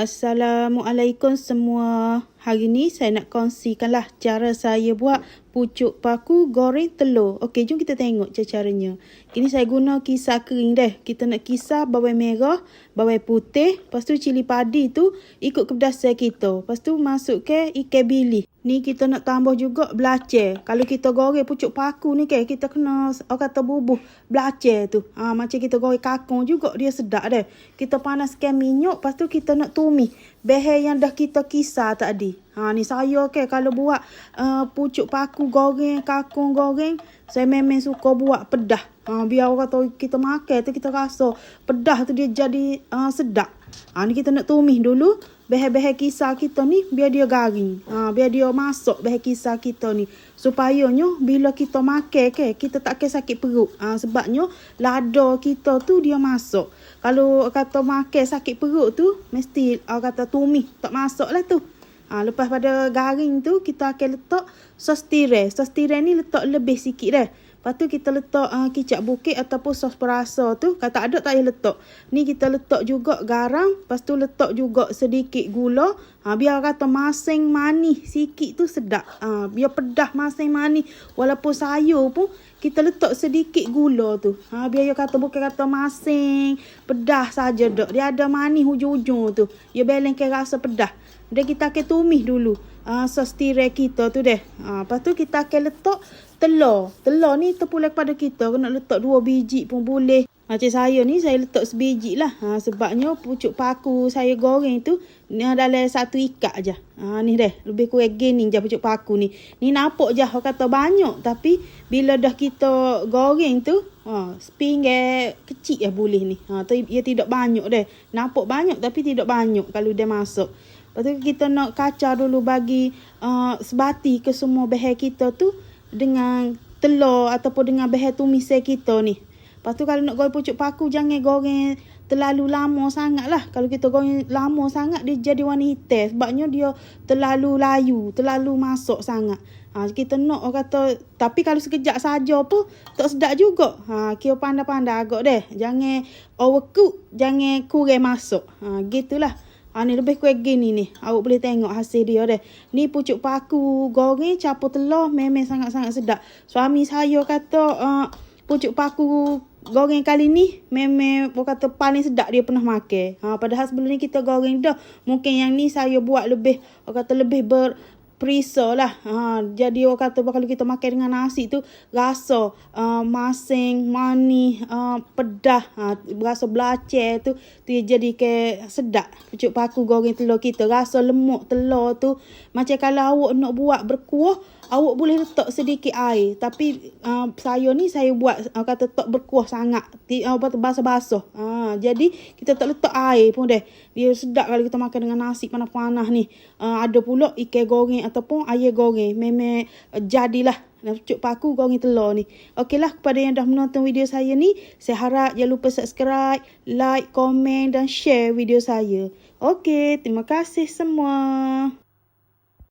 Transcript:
Assalamualaikum semua. Hari ni saya nak kongsikanlah cara saya buat pucuk paku goreng telur. Okey, jom kita tengok cara-caranya. Ini saya guna kisar kering deh. Kita nak kisar bawang merah, bawang putih, lepas tu cili padi tu ikut kepedasan kita. Lepas tu masuk ke ikan bilis. Ni kita nak tambah juga belacan. Kalau kita goreng pucuk paku ni ke, kita kena orang kata bubuh belacan tu. Ha, macam kita goreng kakung juga dia sedap deh. Kita panaskan minyak, lepas tu kita nak tumis. Behel yang dah kita kisar tadi. Ha, ni saya ke kalau buat uh, pucuk paku goreng, kakung goreng, saya memang suka buat pedah. Ha, biar orang kata kita makan tu kita rasa pedah tu dia jadi uh, sedap. Ha, ni kita nak tumis dulu behel-behel kisar kita ni biar dia garing. Ha, biar dia masuk behel kisar kita ni. Supaya nyo bila kita makan ke, kita tak ke sakit perut. Ha, sebabnya lada kita tu dia masuk. Kalau kata makan sakit perut tu, mesti kata tumis tak masuk lah tu. Ha, lepas pada garing tu, kita akan letak sos tirai. Sos tirai ni letak lebih sikit dah. Lepas tu kita letak uh, kicap bukit ataupun sos perasa tu. Kata ada tak payah letak. Ni kita letak juga garam. Lepas tu letak juga sedikit gula. Ha, biar kata masing manis sikit tu sedap. Ha, biar pedah masing manis. Walaupun sayur pun kita letak sedikit gula tu. Ha, biar dia kata bukan kata masing pedah saja dok. Dia ada manis hujung-hujung tu. Dia balance rasa pedah. Dan kita akan tumis dulu. Uh, sos tirai kita tu deh. Uh, lepas tu kita akan letak telur. Telur ni terpulang kepada kita. Kena letak dua biji pun boleh. Macam saya ni, saya letak sebiji lah. Ha, sebabnya pucuk paku saya goreng tu, ni dalam satu ikat je. Ha, ni deh, lebih kurang gini je pucuk paku ni. Ni nampak je, orang kata banyak. Tapi, bila dah kita goreng tu, ha, sepinggan kecil ya boleh ni. Ha, tu, ia tidak banyak deh. Nampak banyak, tapi tidak banyak kalau dia masuk. Lepas tu, kita nak kacau dulu bagi uh, sebati ke semua behel kita tu dengan telur ataupun dengan bahan tumis kita ni. Lepas tu kalau nak goreng pucuk paku jangan goreng terlalu lama sangat lah. Kalau kita goreng lama sangat dia jadi warna hitam. Sebabnya dia terlalu layu, terlalu masuk sangat. Ha, kita nak orang kata, tapi kalau sekejap saja pun tak sedap juga. Ha, kira pandai-pandai agak deh. Jangan overcook, jangan kurang masuk. Ha, gitulah. Ha, ni lebih kurang gini ni. Awak boleh tengok hasil dia deh. Ni pucuk paku goreng campur telur memang sangat-sangat sedap. Suami saya kata uh, pucuk paku goreng kali ni memang kata paling sedap dia pernah makan. Ha, padahal sebelum ni kita goreng dah. Mungkin yang ni saya buat lebih kata lebih ber perisa lah. Ha, jadi orang kata kalau kita makan dengan nasi tu rasa uh, masing, manis, uh, pedah, ha, rasa belacan tu tu jadi ke sedap. Pucuk paku goreng telur kita rasa lemuk telur tu macam kalau awak nak buat berkuah awak boleh letak sedikit air tapi uh, saya ni saya buat uh, kata tak berkuah sangat uh, basah-basah uh, jadi kita tak letak air pun deh dia sedap kalau kita makan dengan nasi panas-panas ni uh, ada pula ikan goreng ataupun air goreng memang uh, jadilah Cuk paku goreng telur ni. Okeylah kepada yang dah menonton video saya ni. Saya harap jangan lupa subscribe, like, komen dan share video saya. Okey, terima kasih semua.